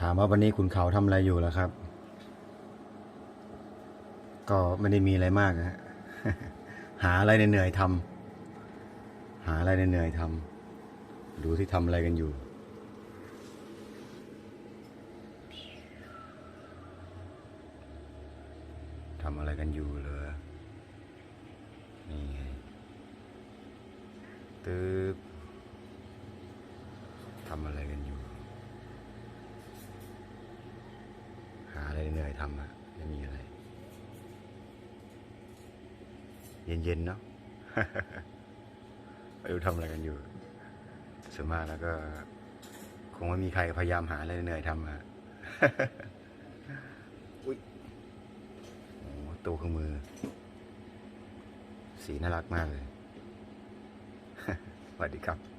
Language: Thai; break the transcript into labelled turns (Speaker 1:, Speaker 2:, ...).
Speaker 1: ถามว่าวันนี้คุณเขาทำอะไรอยู่แล้วครับ ก็ไม่ได้มีอะไรมากนะฮะหาอะไรเหนื่อยทำหาอะไรเหนื่อยทำดูที่ทำอะไรกันอยู่ทำอะไรกันอยู่เหรอนี่ตึ๊บทำอะไรกันอยู่ หาอะไรเหนื่อย ทำอะไม่มีอะไร เย็นๆเนาะไม่รู้ทำอะไรกันอยู่ส่วนมากแล้วก็ คงไม่มีใครพยายามหาอะไรเหนื่อยทำอะอุ้ยโอ้ตัวเครื่องมือ สีน่ารักมากเลยสวัสดีครับ